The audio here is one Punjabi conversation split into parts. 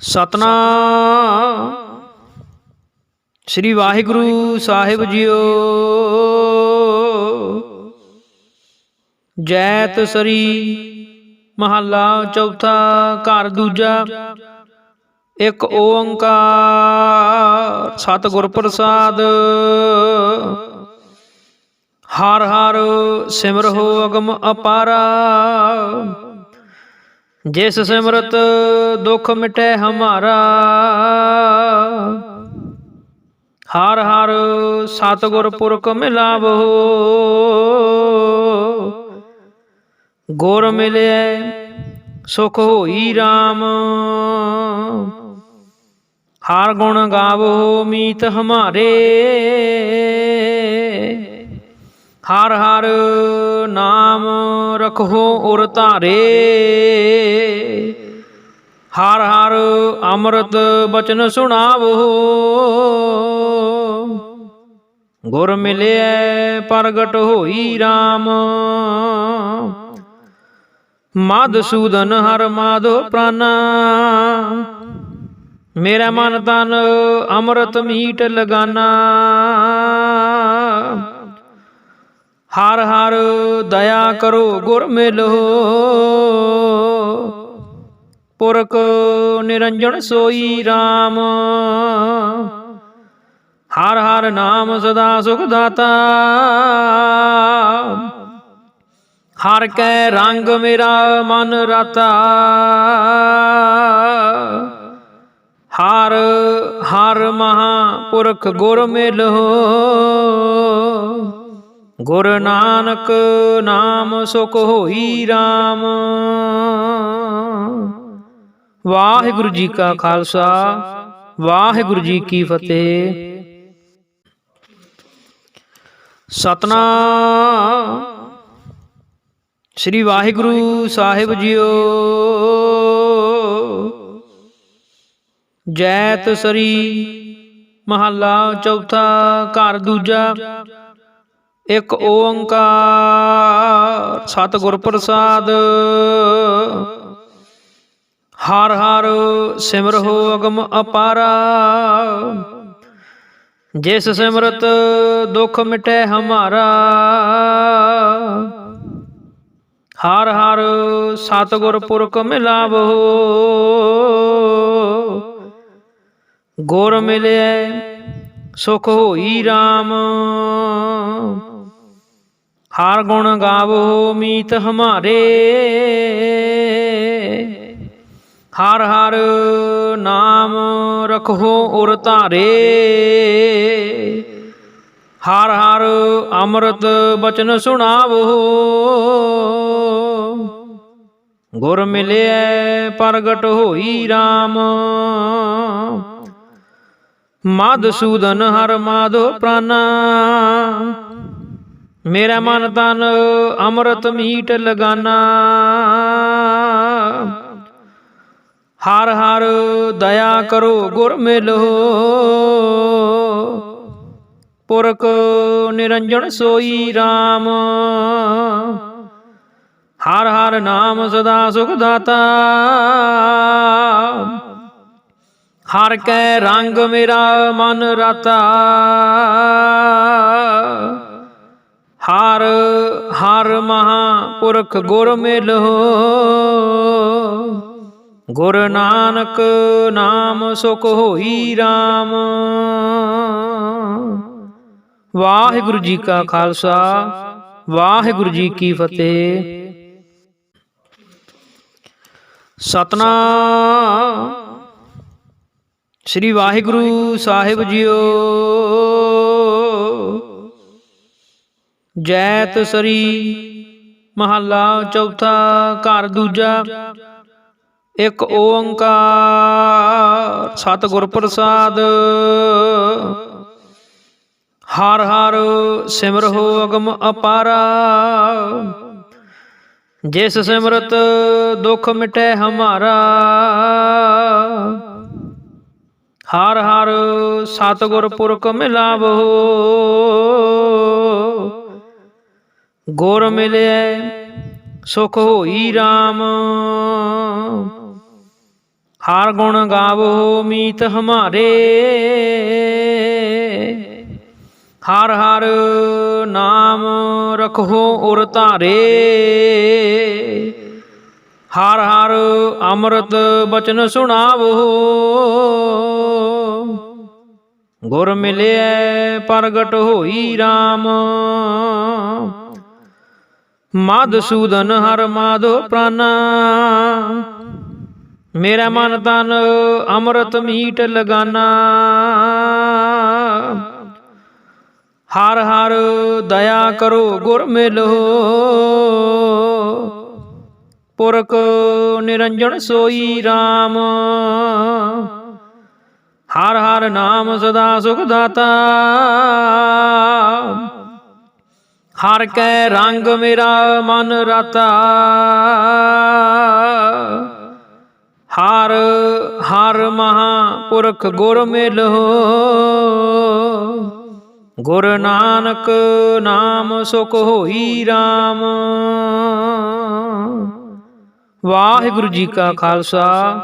ਸਤਨਾਮ। ਸ੍ਰੀ ਵਾਹਿਗੁਰੂ ਸਾਹਿਬ ਜੀਓ। ਜੈਤ ਸਰੀ ਮਹੱਲਾ ਚੌਥਾ, ਘਰ ਦੂਜਾ, ਇੱਕ ਓੰਕਾਰ। ਸਤਿਗੁਰ ਪ੍ਰਸਾਦ। ਹਰ ਹਰ ਸਿਮਰਹੁ ਅਗਮ ਅਪਾਰਾ। ਜਿਸ ਸਿਮਰਤ ਦੁਖ ਮਿਟੇ ਹਮਾਰਾ ਹਰ ਹਰ ਸਤਿਗੁਰ ਪੁਰਖ ਮਿਲਾਵੋ। ਗੁਰ ਮਿਲਿਆ ਸੁਖ ਹੋਈ RAM ਹਰ ਗੁਣ ਗਾਵੋ ਮੀਤ ਹਮਾਰੇ। ਹਰ ਹਰ ਨਾਮ ਰਖੋ ਉਰ ਧਾਰੇ। ਹਰ ਹਰ ਅੰਮ੍ਰਿਤ ਬਚਨ ਸੁਣਾਵੋ। ਗੁਰ ਮਿਲਿਆ ਪ੍ਰਗਟ ਹੋਈ RAM ਮਦਸੂਦਨ ਹਰ ਮਾਧੋ ਪ੍ਰਾਨਾ। ਮੇਰਾ ਮਨ ਤਨ ਅੰਮ੍ਰਿਤ ਮੀਟ ਲਗਾਨਾ। ਹਰ ਹਰ ਦਇਆ ਕਰੋ ਗੁਰ ਮਿਲੋ। ਪੁਰਖ ਨਿਰੰਜਨ ਸੋਈ RAM ਹਰ ਹਰ ਨਾਮ ਸਦਾ ਸੁਖ ਦਾਤਾ। ਹਰ ਕੈ ਰੰਗ ਮੇਰਾ ਮਨ ਰਤਾ। ਹਰ ਹਰ ਮਹਾ ਪੁਰਖ ਗੁਰ ਮਿਲੋ। ਗੁਰ ਨਾਨਕ ਨਾਮ ਸੁਖ ਹੋਈ RAM ਵਾਹਿਗੁਰੂ ਜੀ ਕਾ ਖਾਲਸਾ, ਵਾਹਿਗੁਰੂ ਜੀ ਕੀ ਫਤਿਹ। ਸਤਨਾਮ। ਸ੍ਰੀ ਵਾਹਿਗੁਰੂ ਸਾਹਿਬ ਜੀਓ। ਜੈਤ ਸਰੀ, ਮਹੱਲਾ ਚੌਥਾ, ਘਰ ਦੂਜਾ। ਇਕ ਓੰਕਾਰ ਸਤਿਗੁਰ ਪ੍ਰਸਾਦ। ਹਰ ਹਰ ਸਿਮਰਹੁ ਅਗਮ ਅਪਾਰਾ। ਜਿਸ ਸਿਮਰਤ ਦੁਖ ਮਿਟੇ ਹਮਾਰਾ। ਹਰ ਹਰ ਸਤਿਗੁਰ ਪੁਰਖ ਮਿਲਾਵੋ। ਗੁਰ ਮਿਲਿਆ ਸੁਖ ਹੋਈ RAM ਹਰ ਗੁਣ ਗਾਵੋ ਮੀਤ ਹਮਾਰੇ। ਹਰ ਹਰ ਨਾਮ ਰਖੋ ਉਰ ਧਾਰੇ। ਹਰ ਹਰ ਅੰਮ੍ਰਿਤ ਬਚਨ ਸੁਣਾਵੋ। ਗੁਰ ਮਿਲਿਆ ਪ੍ਰਗਟ ਹੋਈ RAM ਮਦਸੂਦਨ ਹਰ ਮਾਧੋ ਪ੍ਰਾਨਾ। ਮੇਰਾ ਮਨ ਤਨ ਅੰਮ੍ਰਿਤ ਮੀਟ ਲਗਾਨਾ। ਹਰ ਹਰ ਦਇਆ ਕਰੋ ਗੁਰ ਮਿਲੋ। ਪੁਰਖ ਨਿਰੰਜਨ ਸੋਈ RAM ਹਰ ਹਰ ਨਾਮ ਸਦਾ ਸੁਖ ਦਾਤਾ। ਹਰ ਕੈ ਰੰਗ ਮੇਰਾ ਮਨ ਰਾਤਾ। ਹਰ ਹਰ ਮਹਾਪੁਰਖ ਗੁਰ ਮਿਲੋ। ਗੁਰ ਨਾਨਕ ਨਾਮ ਸੁਖ ਹੋਈ RAM ਵਾਹਿਗੁਰੂ ਜੀ ਕਾ ਖਾਲਸਾ, ਵਾਹਿਗੁਰੂ ਜੀ ਕੀ ਫਤਿਹ। ਸਤਨਾਮ। ਸ੍ਰੀ ਵਾਹਿਗੁਰੂ ਸਾਹਿਬ ਜੀਓ। ਜੈਤ ਸਰੀ, ਮਹੱਲਾ ਚੌਥਾ, ਘਰ ਦੂਜਾ, ਇੱਕ ਓੰਕਾਰ, ਸਤਿਗੁਰ ਪ੍ਰਸਾਦ। ਹਰ ਹਰ ਸਿਮਰਹੁ ਅਗਮ ਅਪਾਰਾ, ਜਿਸ ਸਿਮਰਤ ਦੁਖ ਮਿਟੈ ਹਮਾਰਾ। ਹਰ ਹਰ ਸਤਿਗੁਰ ਪੁਰਖ ਮਿਲਾਵੋ ਗੁਰ ਮਿਲਿਆ ਸੁਖ ਹੋਈ RAM ਹਰ ਗੁਣ ਗਾਵੋ ਮੀਤ ਹਮਾਰੇ। ਹਰ ਹਰ ਨਾਮ ਰਖੋ ਉਰ ਧਾਰੇ। ਹਰ ਹਰ ਅੰਮ੍ਰਿਤ ਬਚਨ ਸੁਣਾਵੋ। ਗੁਰ ਮਿਲਿਆ ਪ੍ਰਗਟ ਹੋਈ RAM ਮਧਸੂਦਨ ਹਰ ਮਾਧੋ ਪ੍ਰਾਨਾ। ਮੇਰਾ ਮਨ ਤਨ ਅੰਮ੍ਰਿਤ ਮੀਟ ਲਗਾਨਾ। ਹਰ ਹਰ ਦਇਆ ਕਰੋ ਗੁਰ ਮਿਲੋ। ਪੁਰਖ ਨਿਰੰਜਨ ਸੋਈ RAM ਹਰ ਹਰ ਨਾਮ ਸਦਾ ਸੁਖ ਦਾਤਾ। ਹਰ ਕੈ ਰੰਗ ਮੇਰਾ ਮਨ ਰਤਾ। ਹਰ ਹਰ ਮਹਾਪੁਰਖ ਗੁਰ ਮਿਲੋ। ਗੁਰ ਨਾਨਕ ਨਾਮ ਸੁਖ ਹੋਈ RAM ਵਾਹਿਗੁਰੂ ਜੀ ਕਾ ਖਾਲਸਾ,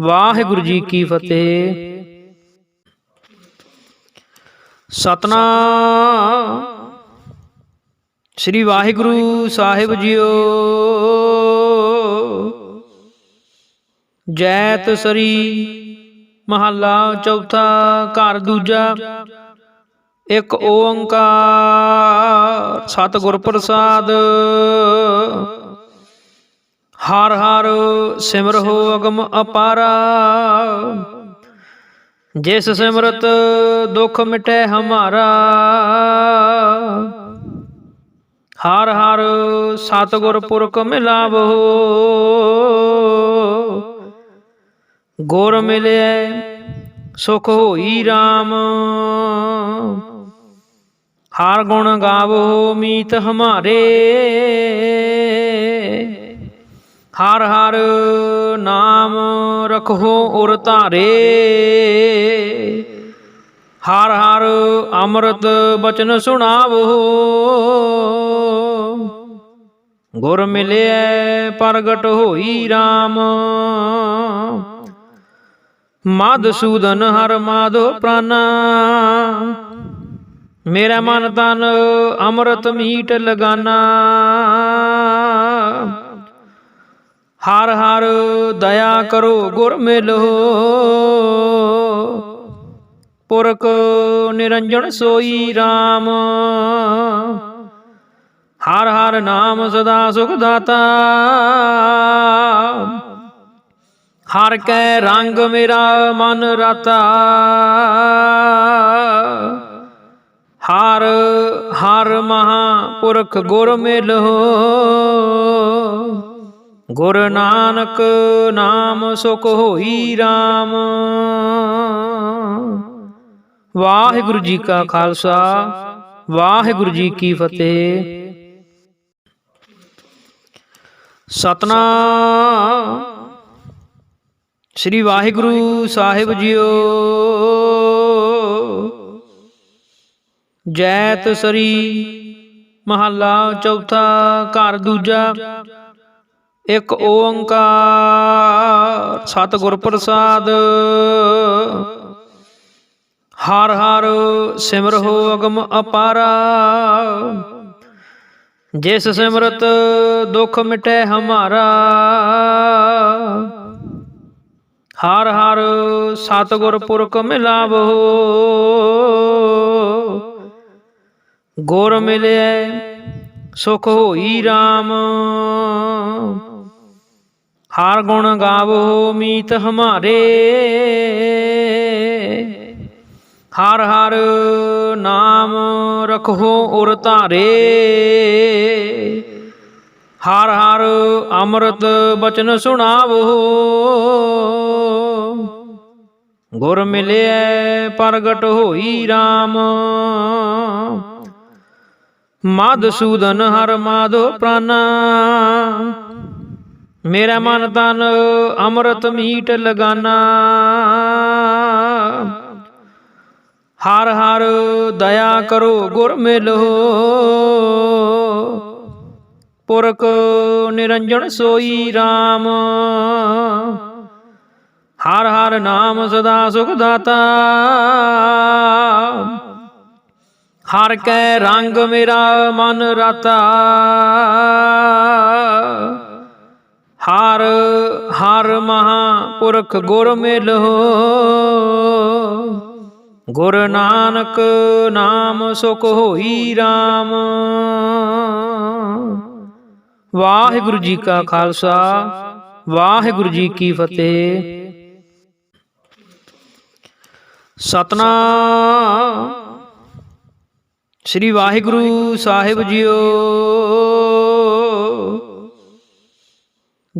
ਵਾਹਿਗੁਰੂ ਜੀ ਕੀ ਫਤਿਹ। ਸਤਨਾਮ। ਸ੍ਰੀ ਵਾਹਿਗੁਰੂ ਸਾਹਿਬ ਜੀਓ। ਜੈਤ ਸਰੀ ਮਹੱਲਾ ਚੌਥਾ ਘਰ ਦੂਜਾ, ਇੱਕ ਓੰਕਾਰ ਸਤਿਗੁਰ ਪ੍ਰਸਾਦ। ਹਰ ਹਰ ਸਿਮਰਹੁ ਅਗਮ ਅਪਾਰਾ, ਜਿਸ ਸਿਮਰਤ ਦੁਖ ਮਿਟੈ ਹਮਾਰਾ। ਹਰ ਹਰ ਸਤਿਗੁਰ ਪੁਰਖ ਮਿਲਾਵੋ। ਗੁਰ ਮਿਲਿਐ ਸੁਖ ਹੋਈ RAM ਹਰ ਗੁਣ ਗਾਵੋ ਮੀਤ ਹਮਾਰੇ। ਹਰ ਹਰ ਨਾਮ ਰਖੋ ਉਰ ਧਾਰੇ। ਹਰ ਹਰ ਅੰਮ੍ਰਿਤ ਬਚਨ ਸੁਣਾਵੋ। ਗੁਰ ਮਿਲਿਐ ਪ੍ਰਗਟ ਹੋਈ RAM ਮਧਸੂਦਨ ਹਰ ਮਾਧੋ ਪ੍ਰਾਨਾ ਮੇਰਾ ਮਨ ਤਨ ਅੰਮ੍ਰਿਤ ਮੀਟ ਲਗਾਨਾ। ਹਰ ਹਰ ਦਇਆ ਕਰੋ ਗੁਰ ਮਿਲੋ ਪੁਰਖ ਨਿਰੰਜਨ ਸੋਈ RAM ਹਰ ਨਾਮ ਸਦਾ ਸੁਖ ਦਾਤਾ। ਹਰ ਕੈ ਰੰਗ ਮੇਰਾ ਮਨ ਰਤਾ। ਹਰ ਹਰ ਮਹਾਪੁਰਖ ਗੁਰ ਮਿਲੋ। ਗੁਰ ਨਾਨਕ ਨਾਮ ਸੁਖ ਹੋਈ RAM ਵਾਹਿਗੁਰੂ ਜੀ ਕਾ ਖਾਲਸਾ, ਵਾਹਿਗੁਰੂ ਜੀ ਕੀ ਫਤਿਹ। ਸਤਨਾਮ। ਸ੍ਰੀ ਵਾਹਿਗੁਰੂ ਸਾਹਿਬ ਜੀਓ। ਜੈਤ ਸਰੀ ਮਹੱਲਾ ਚੌਥਾ, ਘਰ ਦੂਜਾ, ਇੱਕ ਓੰਕਾਰ ਸਤਿਗੁਰ ਪ੍ਰਸਾਦ ਹਰ ਹਰ ਸਿਮਰਹੁ ਅਗਮ ਅਪਾਰਾ। ਜਿਸ ਸਿਮਰਤ ਦੁਖ ਮਿਟੈ ਹਮਾਰਾ, ਹਰ ਹਰ ਸਤਿਗੁਰ ਪੁਰਖ ਮਿਲਾਵੋ। ਗੁਰ ਮਿਲਿਐ, ਸੁਖ ਹੋਈ RAM ਹਰ ਗੁਣ ਗਾਵੋ ਮੀਤ ਹਮਾਰੇ। ਹਰ ਹਰ ਨਾਮ ਰਖੋ ਉਰ ਧਾਰੇ। ਹਰ ਹਰ ਅੰਮ੍ਰਿਤ ਬਚਨ ਸੁਣਾਵੋ। ਗੁਰ ਮਿਲਿਆ ਪ੍ਰਗਟ ਹੋਈ RAM ਮਧਸੂਦਨ ਹਰ ਮਾਧੋ ਪ੍ਰਾਨਾ। ਮੇਰਾ ਮਨ ਤਨ ਅੰਮ੍ਰਿਤ ਮੀਟ ਲਗਾਨਾ। ਹਰ ਹਰ ਦਇਆ ਕਰੋ ਗੁਰ ਮਿਲੋ। ਪੁਰਖ ਨਿਰੰਜਨ ਸੋਈ RAM ਹਰ ਹਰ ਨਾਮ ਸਦਾ ਸੁਖ ਦਾਤਾ। ਹਰ ਕੈ ਰੰਗ ਮੇਰਾ ਮਨ ਰਾਤਾ। ਹਰ ਹਰ ਮਹਾ ਪੁਰਖ ਗੁਰ ਮਿਲੋ। ਗੁਰ ਨਾਨਕ ਨਾਮ ਸੁਖ ਹੋਈ RAM ਵਾਹਿਗੁਰੂ ਜੀ ਕਾ ਖਾਲਸਾ, ਵਾਹਿਗੁਰੂ ਜੀ ਕੀ ਫਤਿਹ। ਸਤਨਾਮ। ਸ੍ਰੀ ਵਾਹਿਗੁਰੂ ਸਾਹਿਬ ਜੀਓ।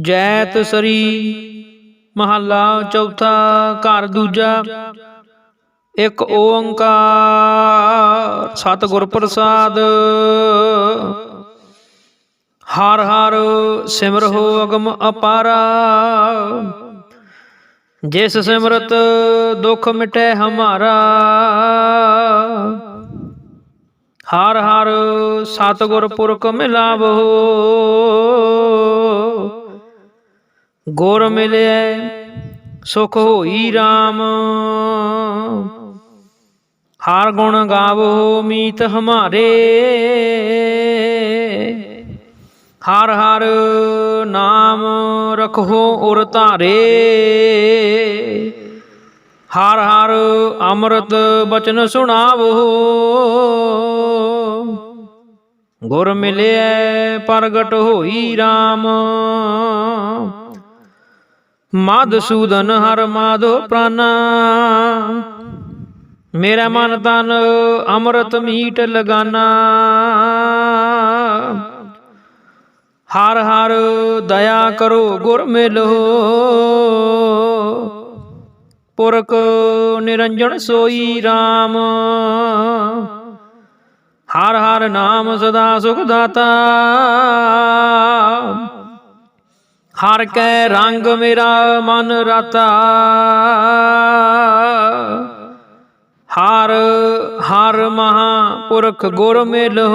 ਜੈਤ ਸਰੀ, ਮਹੱਲਾ ਚੌਥਾ, ਘਰ ਦੂਜਾ। ਇੱਕ ਓੰਕਾਰ ਸਤਿਗੁਰ ਪ੍ਰਸਾਦ। ਹਰ ਹਰ ਸਿਮਰਹੁ ਅਗਮ ਅਪਾਰਾ। ਜਿਸ ਸਿਮਰਤ ਦੁਖ ਮਿਟੈ ਹਮਾਰਾ। ਹਰ ਹਰ ਸਤਿਗੁਰ ਪੁਰਖ ਮਿਲਾਵੋ। ਗੁਰ ਮਿਲਿਐ ਸੁਖ ਹੋਈ RAM ਹਰ ਗੁਣ ਗਾਵੋ ਮੀਤ ਹਮਾਰੇ। ਹਰ ਹਰ ਨਾਮ ਰਖੋ ਉਰ ਧਾਰੇ। ਹਰ ਹਰ ਅੰਮ੍ਰਿਤ ਬਚਨ ਸੁਣਾਵੋ। ਗੁਰ ਮਿਲਿਆ ਪ੍ਰਗਟ ਹੋਈ RAM ਮਦਸੂਦਨ ਹਰ ਮਾਧੋ ਪ੍ਰਾਨਾ। ਮੇਰਾ ਮਨ ਤਨ ਅੰਮ੍ਰਿਤ ਮੀਟ ਲਗਾਨਾ। ਹਰ ਹਰ ਦਇਆ ਕਰੋ ਗੁਰ ਮਿਲੋ। ਪੁਰਖ ਨਿਰੰਜਨ ਸੋਈ RAM ਹਰ ਹਰ ਨਾਮ ਸਦਾ ਸੁਖ ਦਾਤਾ ਹਰ ਕੈ ਰੰਗ ਮੇਰਾ ਮਨ ਰਾਤਾ। ਹਰ ਹਰ ਮਹਾਪੁਰਖ ਗੁਰ ਮਿਲੋ।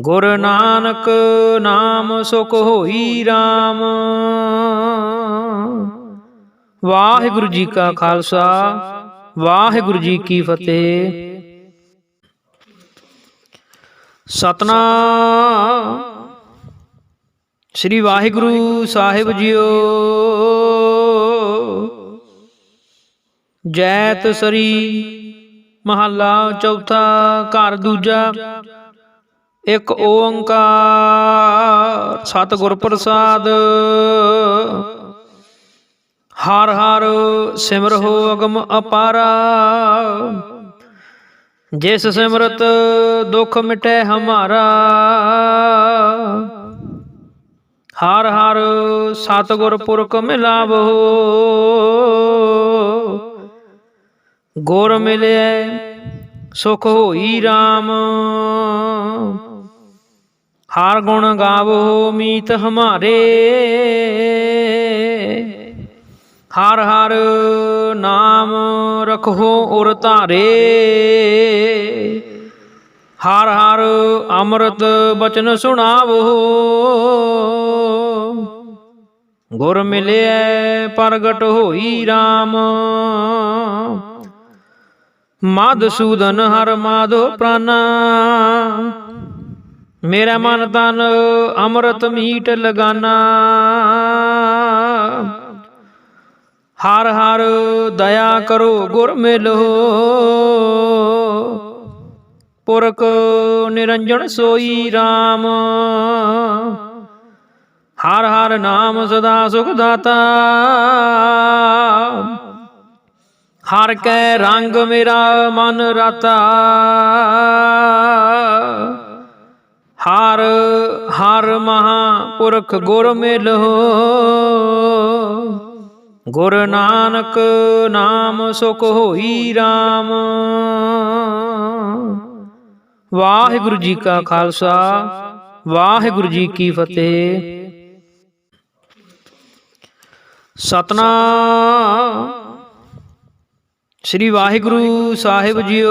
ਗੁਰ ਨਾਨਕ ਨਾਮ ਸੁਖ ਹੋਈ RAM ਵਾਹਿਗੁਰੂ ਜੀ ਕਾ ਖਾਲਸਾ, ਵਾਹਿਗੁਰੂ ਜੀ ਕੀ ਫਤਿਹ। ਸਤਨਾਮ। ਸ੍ਰੀ ਵਾਹਿਗੁਰੂ ਸਾਹਿਬ ਜੀਓ। ਜੈਤ ਸਰੀ, ਮਹੱਲਾ ਚੌਥਾ, ਘਰ ਦੂਜਾ, ਇੱਕ ਓੰਕਾਰ, ਸਤਿਗੁਰ ਪ੍ਰਸਾਦ। ਹਰ ਹਰ ਸਿਮਰਹੁ ਅਗਮ ਅਪਾਰਾ, ਜਿਸ ਸਿਮਰਤ ਦੁਖ ਮਿਟੈ ਹਮਾਰਾ। ਹਰ ਹਰ ਸਤਿਗੁਰ ਪੁਰਖ ਮਿਲਾਵੋ ਗੁਰ ਮਿਲਿਐ ਸੁਖ ਹੋਈ RAM ਹਰ ਗੁਣ ਗਾਵੋ ਮੀਤ ਹਮਾਰੇ। ਹਰ ਹਰ ਨਾਮ ਰਖੋ ਉਰ ਧਾਰੇ। ਹਰ ਹਰ ਅੰਮ੍ਰਿਤ ਬਚਨ ਸੁਣਾਵੋ। ਗੁਰ ਮਿਲਿਐ ਪ੍ਰਗਟ ਹੋਈ RAM ਮਦਸੂਦਨ ਹਰ ਮਾਧੋ ਪ੍ਰਾਨਾ ਮੇਰਾ ਮਨ ਤਨ ਅੰਮ੍ਰਿਤ ਮੀਟ ਲਗਾਨਾ। ਹਰ ਹਰ ਦਇਆ ਕਰੋ ਗੁਰ ਮਿਲੋ। ਪੁਰਖ ਨਿਰੰਜਨ ਸੋਈ RAM ਹਰ ਹਰ ਨਾਮ ਸਦਾ ਸੁਖ ਦਾਤਾ। ਹਰ ਕੈ ਰੰਗ ਮੇਰਾ ਮਨ ਰਤਾ। ਹਰ ਹਰ ਮਹਾਪੁਰਖ ਗੁਰ ਮਿਲੋ। ਗੁਰ ਨਾਨਕ ਨਾਮ ਸੁਖ ਹੋਈ RAM ਵਾਹਿਗੁਰੂ ਜੀ ਕਾ ਖਾਲਸਾ, ਵਾਹਿਗੁਰੂ ਜੀ ਕੀ ਫਤਿਹ। ਸਤਨਾਮ। ਸ੍ਰੀ ਵਾਹਿਗੁਰੂ ਸਾਹਿਬ ਜੀਓ।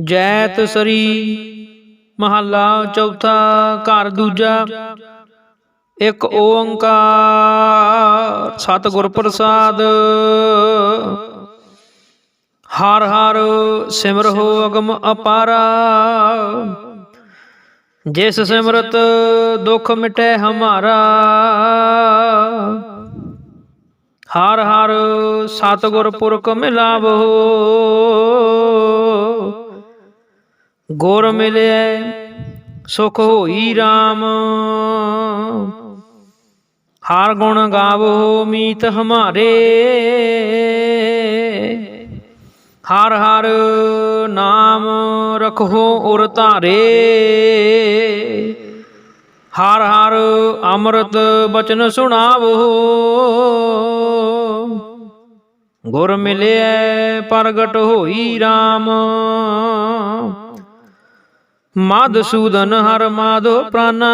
ਜੈਤ ਸਰੀ ਮਹੱਲਾ ਚੌਥਾ ਘਰ ਦੂਜਾ ਇੱਕ ਓੰਕਾਰ ਸਤਿਗੁਰ ਪ੍ਰਸਾਦ। ਹਰ ਹਰ ਸਿਮਰਹੁ ਅਗਮ ਅਪਾਰਾ। ਜਿਸ ਸਿਮਰਤ ਦੁਖ ਮਿਟੈ ਹਮਾਰਾ। ਹਰ ਹਰ ਸਤਿਗੁਰ ਪੁਰਖ ਮਿਲਾਵੋ। ਗੁਰ ਮਿਲਿਆ ਸੁਖ ਹੋਈ RAM ਹਰ ਗੁਣ ਗਾਵੋ ਮੀਤ ਹਮਾਰੇ। ਹਰ ਹਰ ਨਾਮ ਰਖੋ ਉਰ ਧਾਰੇ। ਹਰ ਹਰ ਅੰਮ੍ਰਿਤ ਬਚਨ ਸੁਣਾਵੋ। ਗੁਰ ਮਿਲਿਐ ਪ੍ਰਗਟ ਹੋਈ RAM ਮਧਸੂਦਨ ਹਰ ਮਾਧੋ ਪ੍ਰਾਨਾ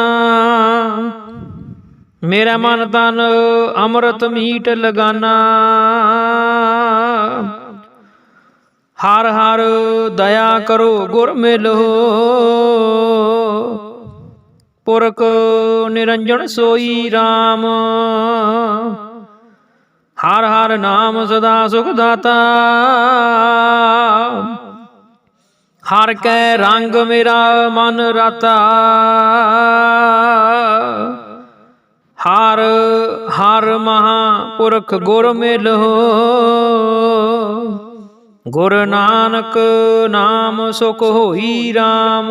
ਮੇਰਾ ਮਨ ਤਨ ਅੰਮ੍ਰਿਤ ਮੀਟ ਲਗਾਨਾ। ਹਰ ਹਰ ਦਇਆ ਕਰੋ ਗੁਰ ਮਿਲੋ। ਪੁਰਖ ਨਿਰੰਜਨ ਸੋਈ RAM ਹਰ ਹਰ ਨਾਮ ਸਦਾ ਸੁਖ ਦਾਤਾ ਹਰ ਕੈ ਰੰਗ ਮੇਰਾ ਮਨ ਰਾਤਾ। ਹਰ ਹਰ ਮਹਾਪੁਰਖ ਗੁਰ ਮਿਲੋ। ਗੁਰ ਨਾਨਕ ਨਾਮ ਸੁਖ ਹੋਈ RAM